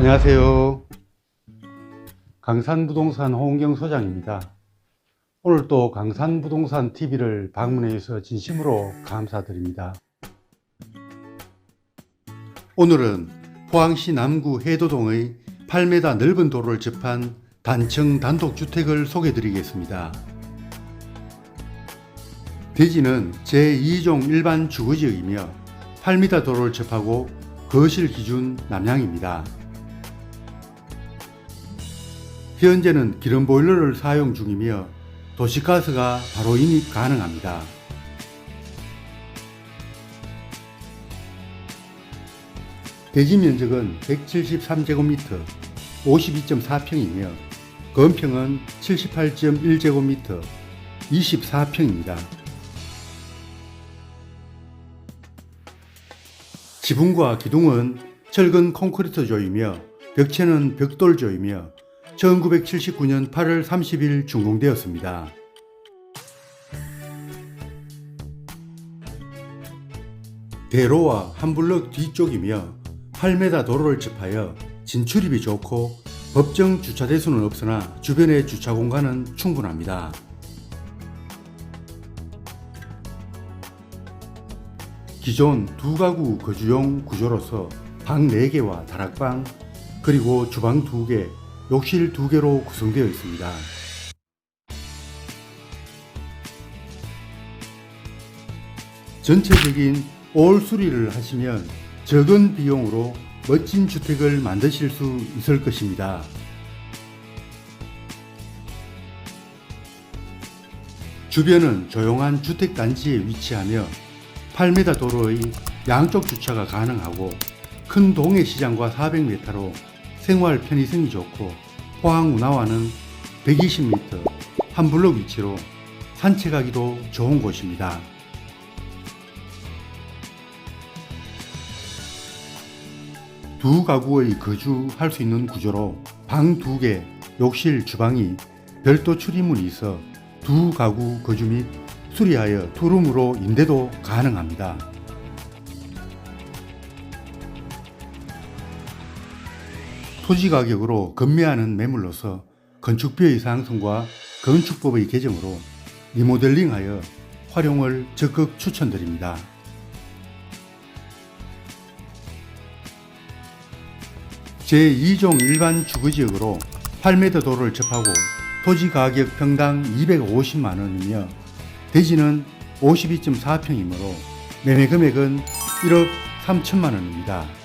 안녕하세요. 강산부동산 홍경 소장입니다. 오늘 또 강산부동산 TV를 방문해 주셔서 진심으로 감사드립니다. 오늘은 포항시 남구 해도동의 8m 넓은 도로를 접한 단층 단독주택을 소개해 드리겠습니다. 대지는 제2종 일반 주거지역이며 8m 도로를 접하고 거실 기준 남향입니다. 현재는 기름 보일러를 사용 중이며 도시가스가 바로 인입 가능합니다. 대지 면적은 173제곱미터, 52.4평이며 건평은 78.1제곱미터, 24평입니다. 지붕과 기둥은 철근 콘크리트 조이며 벽체는 벽돌 조이며 1979년 8월 30일 준공되었습니다. 대로와 한 블럭 뒤쪽이며 8m 도로를 접하여 진출입이 좋고 법정 주차 대수는 없으나 주변의 주차 공간은 충분합니다. 기존 두 가구 거주용 구조로서 방 4개와 다락방 그리고 주방 2개, 욕실 2개로 구성되어 있습니다. 전체적인 올 수리를 하시면 적은 비용으로 멋진 주택을 만드실 수 있을 것입니다. 주변은 조용한 주택단지에 위치하며 8m 도로의 양쪽 주차가 가능하고 큰 동해 시장과 400m로 생활 편의성이 좋고 포항 운하와는 120m 한 블록 위치로 산책하기도 좋은 곳입니다. 두 가구의 거주할 수 있는 구조로 방 두 개, 욕실, 주방이 별도 출입문이 있어 두 가구 거주 및 수리하여 투룸으로 임대도 가능합니다. 토지 가격으로 건매하는 매물로서 건축비의 상승과 건축법의 개정으로 리모델링하여 활용을 적극 추천드립니다. 제2종 일반 주거지역으로 8m 도로를 접하고 토지 가격 평당 250만 원이며 대지는 52.4평이므로 매매 금액은 1억 3천만 원입니다.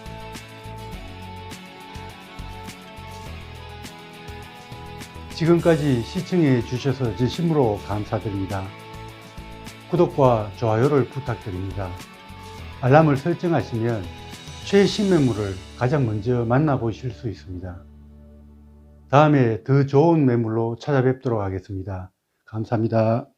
지금까지 시청해 주셔서 진심으로 감사드립니다. 구독과 좋아요를 부탁드립니다. 알람을 설정하시면 최신 매물을 가장 먼저 만나보실 수 있습니다. 다음에 더 좋은 매물로 찾아뵙도록 하겠습니다. 감사합니다.